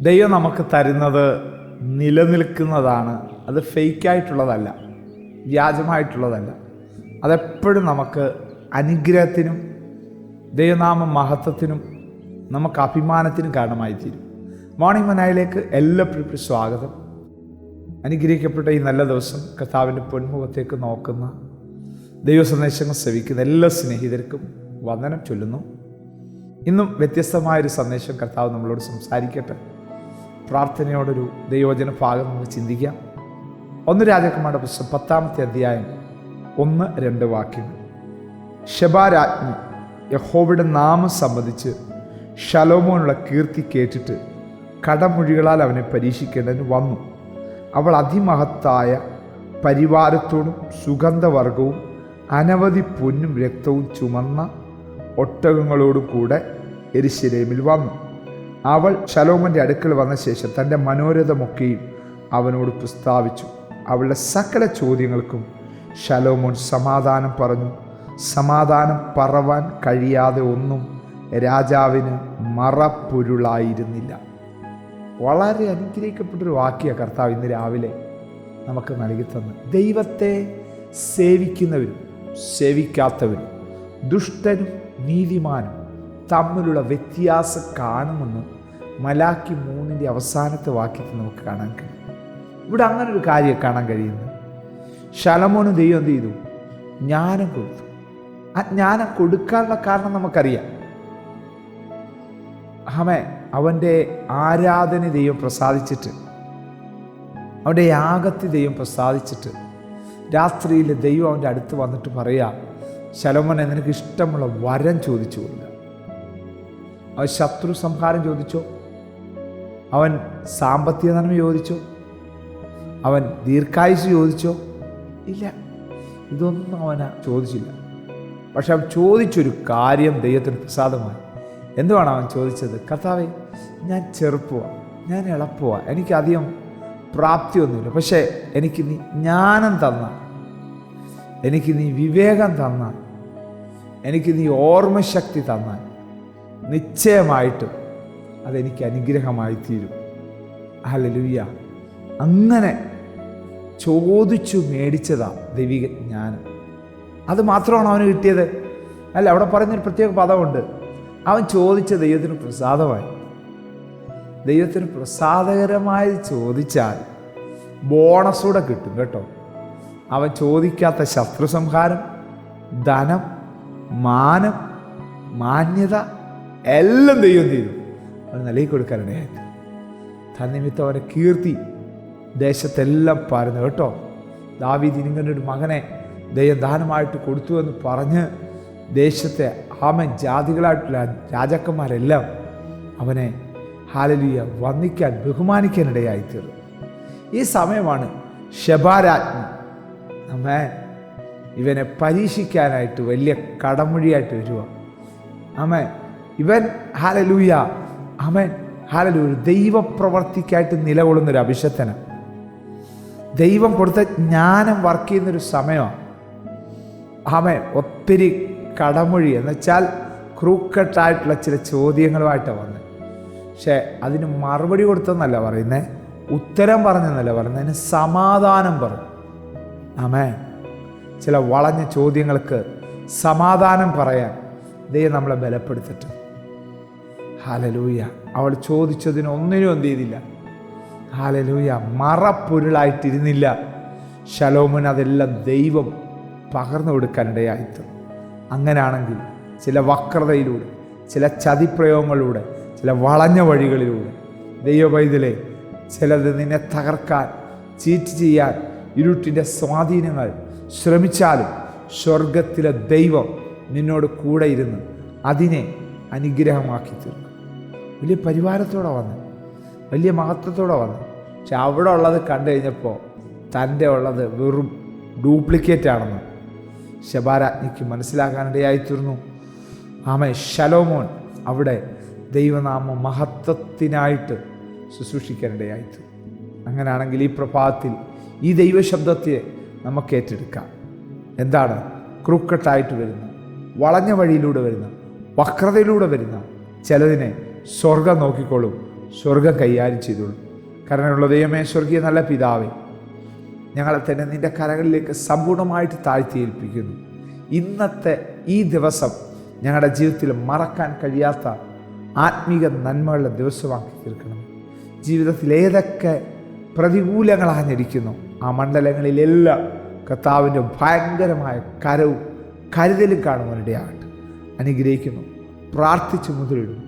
ദൈവം നമുക്ക് തരുന്നത് നിലനിൽക്കുന്നതാണ്. അത് ഫേക്കായിട്ടുള്ളതല്ല വ്യാജമായിട്ടുള്ളതല്ല. അതെപ്പോഴും നമുക്ക് അനുഗ്രഹത്തിനും ദൈവനാമ മഹത്വത്തിനും നമുക്ക് അഭിമാനത്തിനും കാരണമായി തീരും മോർണിംഗ് മനായിലേക്ക് എല്ലാവർക്കും സ്വാഗതം. അനുഗ്രഹിക്കപ്പെട്ട ഈ നല്ല ദിവസം കർത്താവിന്റെ പൊന്മുഖത്തേക്ക് നോക്കുന്ന ദൈവ സന്ദേശങ്ങൾ ശ്രവിക്കുന്ന എല്ലാ സ്നേഹിതർക്കും വന്ദനം ചൊല്ലുന്നു. ഇന്നും വ്യത്യസ്തമായൊരു സന്ദേശം കർത്താവ് നമ്മളോട് സംസാരിക്കട്ടെ. പ്രാർത്ഥനയോടൊരു ദൈവജന ഭാഗം നമുക്ക് ചിന്തിക്കാം. ഒന്ന് രാജകുമാരുടെ പുസ്തകം പത്താമത്തെ അധ്യായം ഒന്ന് രണ്ട് വാക്യങ്ങൾ. ശബാരാജ്ഞി യഹോവയുടെ നാമം സംബന്ധിച്ച് ഷലോമോനുള്ള കീർത്തി കേട്ടിട്ട് കടമൊഴികളാൽ അവനെ പരീക്ഷിക്കേണ്ടതിന് വന്നു. അവൾ അതിമഹത്തായ പരിവാരത്തോടും സുഗന്ധവർഗവും അനവധി പൊന്നും രക്തവും ചുമന്ന ഒട്ടകങ്ങളോടും കൂടെ എരിശിലേമിൽ വന്നു. അവൾ ശലോമന്റെ അടുക്കൽ വന്ന ശേഷം തന്റെ മനോരഥമൊക്കെയും അവനോട് പ്രസ്താവിച്ചു. അവളുടെ സകല ചോദ്യങ്ങൾക്കും ശലോമോൻ സമാധാനം പറഞ്ഞു. സമാധാനം പറവാൻ കഴിയാതെ ഒന്നും രാജാവിന് മറപ്പൊരുളായിരുന്നില്ല. വളരെ അനുഗ്രഹിക്കപ്പെട്ടൊരു വാക്യ കർത്താവ് ഇന്ന് രാവിലെ നമുക്ക് നൽകി തന്നു ദൈവത്തെ സേവിക്കുന്നവരും സേവിക്കാത്തവരും ദുഷ്ടനും നീതിമാനും തമ്മിലുള്ള വ്യത്യാസം കാണുമെന്ന് മലാക്കി മൂന്നിന്റെ അവസാനത്തെ വാക്യത്തിൽ നമുക്ക് കാണാൻ കഴിയും. ഇവിടെ അങ്ങനെ ഒരു കാര്യം കാണാൻ കഴിയുന്നു. ശലമോന് ദൈവം എന്ത് ചെയ്തു? ജ്ഞാനം കൊടുത്തു. ആ ജ്ഞാനം കൊടുക്കാനുള്ള കാരണം നമുക്കറിയാം. ഹമേ അവന്റെ ആരാധന ദൈവം പ്രസാദിച്ചിട്ട് അവന്റെ യാഗത്തി ദൈവം പ്രസാദിച്ചിട്ട് രാത്രിയിൽ ദൈവം അവന്റെ അടുത്ത് വന്നിട്ട് പറയാ ശലോമനെ നിനക്ക് ഇഷ്ടമുള്ള വരം ചോദിച്ചു കൊടുക്കുക അവൻ ശത്രു സംഹാരം ചോദിച്ചോ. അവൻ സാമ്പത്തിക നന്മ ചോദിച്ചോ. അവൻ ദീർഘായുസ് ചോദിച്ചോ. ഇല്ല ഇതൊന്നും അവൻ ചോദിച്ചില്ല. പക്ഷെ അവൻ ചോദിച്ചൊരു കാര്യം ദൈവത്തിന് പ്രസാദമായി. എന്തുവാണ് അവൻ ചോദിച്ചത്? കർത്താവെ ഞാൻ ചെറുപ്പമാണ് ഞാൻ എളുപ്പമാണ് എനിക്കധികം പ്രാപ്തിയൊന്നുമില്ല. പക്ഷേ എനിക്ക് നീ ജ്ഞാനം തന്ന എനിക്ക് നീ വിവേകം തന്ന എനിക്ക് നീ ഓർമ്മശക്തി തന്നാൽ നിശ്ചയമായിട്ടും അതെനിക്ക് അനുഗ്രഹമായി തീരും ഹല്ലേലൂയ. അങ്ങനെ ചോദിച്ചു മേടിച്ചതാ ദൈവിക ജ്ഞാനം. അത് മാത്രമാണ് അവന് കിട്ടിയത്? അല്ല അവിടെ പറയുന്നൊരു പ്രത്യേക പദമുണ്ട്. അവൻ ചോദിച്ച ദൈവത്തിന് പ്രസാദമായി. ദൈവത്തിന് പ്രസാദകരമായി ചോദിച്ചാൽ ബോണസൂടെ കിട്ടും കേട്ടോ. അവൻ ചോദിക്കാത്ത ശത്രു സംഹാരം ധനം മാനം മാന്യത എല്ലാം ദൈവം ചെയ്തു? അവൻ നൽകി കൊടുക്കാനിടയായി തന്നിമിത്തം അവന്റെ കീർത്തി. ദേശത്തെല്ലാം പരന്നു കേട്ടോ. ദാവീദ് ഇങ്ങനെ ഒരു മകനെ ദാനമായിട്ട് കൊടുത്തു എന്ന് പറഞ്ഞ് ദേശത്തെ ആമൻ ജാതികളായിട്ടുള്ള രാജാക്കന്മാരെല്ലാം അവനെ ഹാലലിയ വന്ദിക്കാൻ ബഹുമാനിക്കാനിടയായി തീർന്നു. ഈ സമയമാണ് ഷബാരാജ്ഞി നമ്മെ ഇവനെ പരീക്ഷിക്കാനായിട്ട് വലിയ കടമൊഴിയായിട്ട് വരിക അമേ ഇവൻ ഹാലലൂയ അമൻ ഹാലലൂയ ദൈവപ്രവർത്തിക്കായിട്ട് നിലകൊള്ളുന്ന ഒരു അഭിഷത്തന ദൈവം കൊടുത്ത ജ്ഞാനം വർക്ക് ചെയ്യുന്നൊരു സമയമാണ് ആമേ ഒത്തിരി കടമൊഴി. എന്ന് വെച്ചാൽ ക്രൂക്കട്ടായിട്ടുള്ള ചില ചോദ്യങ്ങളുമായിട്ടാണ് വന്നത് പക്ഷേ അതിന് മറുപടി കൊടുത്തെന്നല്ല പറയുന്നത് ഉത്തരം പറഞ്ഞെന്നല്ല പറയുന്നത് അതിന് സമാധാനം പറഞ്ഞു. ആമേ ചില വളഞ്ഞ ചോദ്യങ്ങൾക്ക് സമാധാനം പറയാൻ ദൈവം നമ്മളെ ബലപ്പെടുത്തിട്ട് ഹാലലൂയ. അവൾ ചോദിച്ചതിന് ഒന്നിനും എന്ത് ചെയ്തില്ല. ഹാലലൂയ മറപ്പൊരുളായിട്ടിരുന്നില്ല. ശലോമൻ അതെല്ലാം ദൈവം പകർന്നു കൊടുക്കാനിടയായിട്ട് അങ്ങനെയാണെങ്കിൽ ചില വക്രതയിലൂടെ ചില ചതിപ്രയോഗങ്ങളിലൂടെ ചില വളഞ്ഞ വഴികളിലൂടെ ദൈവവൈതലെ ചിലത് നിന്നെ തകർക്കാൻ ചീറ്റ് ചെയ്യാൻ ഇരുട്ടിന്റെ സ്വാധീനങ്ങൾ ശ്രമിച്ചാലും സ്വർഗത്തിലെ ദൈവം നിന്നോട് കൂടെ ഇരുന്ന് അതിനെ അനുഗ്രഹമാക്കി തീർക്കും വലിയ പരിവാരത്തോടെ വന്ന് വലിയ മഹത്വത്തോടെ വന്ന്. പക്ഷെ അവിടെ ഉള്ളത് കണ്ടു കഴിഞ്ഞപ്പോൾ തന്റെ ഉള്ളത് വെറും ഡ്യൂപ്ലിക്കേറ്റ് ആണെന്ന് ശബാരാജ്ഞിക്ക് മനസ്സിലാക്കാനിടയായിത്തീർന്നു ആമ ശലോമോൻ അവിടെ ദൈവനാമ മഹത്വത്തിനായിട്ട് ശുശ്രൂഷിക്കാനിടയായിത്തു അങ്ങനെയാണെങ്കിൽ ഈ പ്രഭാതത്തിൽ ഈ ദൈവശബ്ദത്തെ നമുക്ക് ഏറ്റെടുക്കാം. എന്താണ്? ക്രൂക്കട്ടായിട്ട് വരുന്ന വളഞ്ഞ വഴിയിലൂടെ വരുന്ന വക്രതയിലൂടെ വരുന്ന ചിലതിനെ സ്വർഗം നോക്കിക്കോളും. സ്വർഗം കൈകാര്യം ചെയ്തോളൂ. കരുണയുള്ള ദൈവമേ സ്വർഗീയ നല്ല പിതാവേ ഞങ്ങളെ തന്നെ നിന്റെ കരകളിലേക്ക് സമ്പൂർണമായിട്ട് താഴ്ത്തിയേൽപ്പിക്കുന്നു. ഇന്നത്തെ ഈ ദിവസം ഞങ്ങളുടെ ജീവിതത്തിൽ മറക്കാൻ കഴിയാത്ത ആത്മീക നന്മകളുടെ ദിവസമാക്കി തീർക്കണം. ജീവിതത്തിൽ ഏതൊക്കെ പ്രതികൂലങ്ങളാഞ്ഞിരിക്കുന്നു ആ മണ്ഡലങ്ങളിലെല്ലാം കർത്താവിന്റെ ഭയങ്കരമായ കരവും കരുതലും കാണുവാനിടയാകട്ടെ. അനുഗ്രഹിക്കുന്നു. പ്രാർത്ഥിച്ച് മുതലിടും